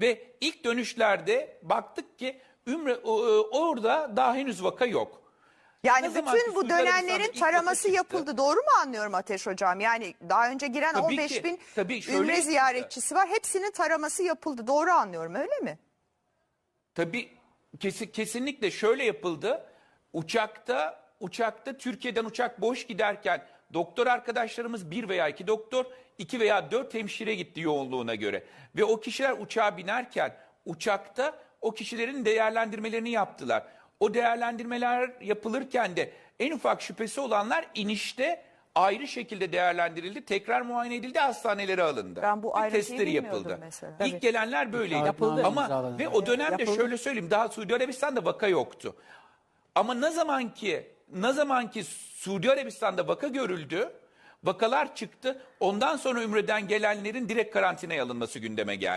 Ve ilk dönüşlerde baktık ki Ümre o- orada daha henüz vaka yok. Yani Ne bütün bu dönenlerin taraması yapıldı. Doğru mu anlıyorum Ateş Hocam? Yani daha önce giren Tabii 15 ki, bin tabii şöyle ümre ziyaretçisi var. Hepsinin taraması yapıldı. Doğru anlıyorum öyle mi? Tabii kesi- kesinlikle şöyle yapıldı. Uçakta uçakta Türkiye'den uçak boş giderken doktor arkadaşlarımız bir veya iki doktor, iki veya dört hemşire gitti yoğunluğuna göre. Ve o kişiler uçağa binerken uçakta o kişilerin değerlendirmelerini yaptılar. O değerlendirmeler yapılırken de en ufak şüphesi olanlar inişte ayrı şekilde değerlendirildi. Tekrar muayene edildi, hastanelere alındı. Ben bu ayrıntıyı testleri yapıldı. mesela. İlk gelenler böyleydi. Yapıldı. Ama İmzalandı. ve o dönemde Yapıldı. şöyle söyleyeyim daha Suudi Arabistan'da vaka yoktu. Ama ne zaman ki ne zaman ki Suudi Arabistan'da vaka görüldü, vakalar çıktı. Ondan sonra Ümre'den gelenlerin direkt karantinaya alınması gündeme geldi.